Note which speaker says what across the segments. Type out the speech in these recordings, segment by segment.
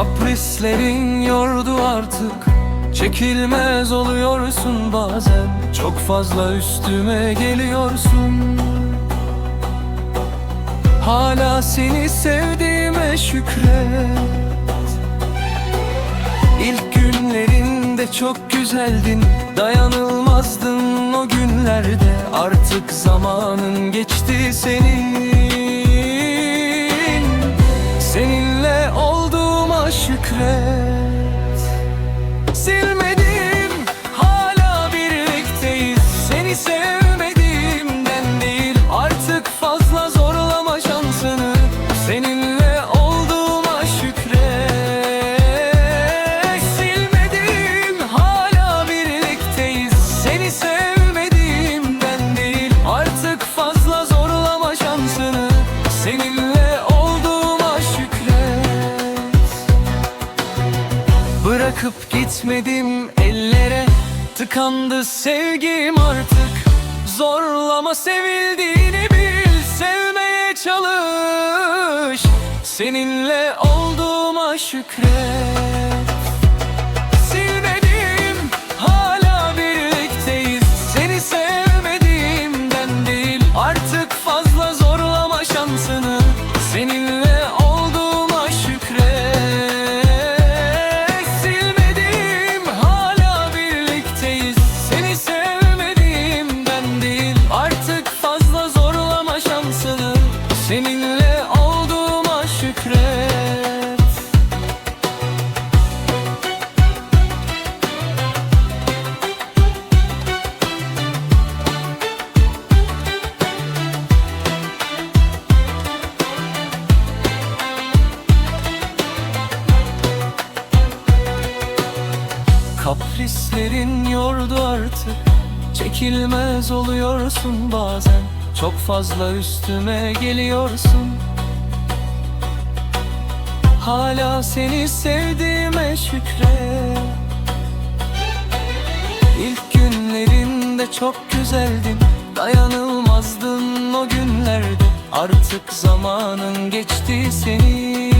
Speaker 1: Kaprislerin yordu artık. Çekilmez oluyorsun bazen. Çok fazla üstüme geliyorsun. Hala seni sevdiğime şükret. İlk günlerinde çok güzeldin. Dayanılmazdın o günlerde. Artık zamanın geçti senin Bırakıp gitmedim ellere. Tıkandı sevgim artık. Zorlama sevildiğini bil Sevmeye çalış. Seninle olduğuma şükret Kaprislerin yordu artık. Çekilmez oluyorsun bazen. Çok fazla üstüme geliyorsun. Hala seni sevdiğime şükret İlk günlerinde çok güzeldin. Dayanılmazdın o günlerde. Artık zamanın geçti senin.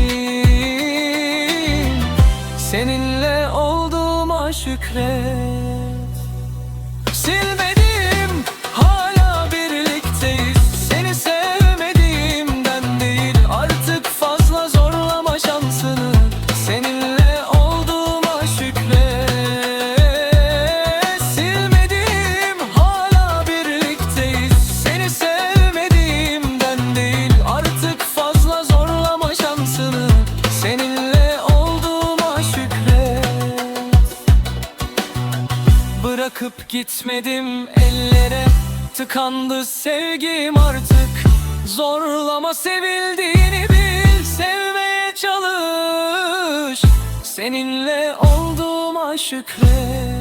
Speaker 1: Seninle olduğuma şükret Bırakıp gitmedim ellere. Tıkandı sevgim artık Zorlama sevildiğini bil. Sevmeye çalış Seninle olduğuma şükret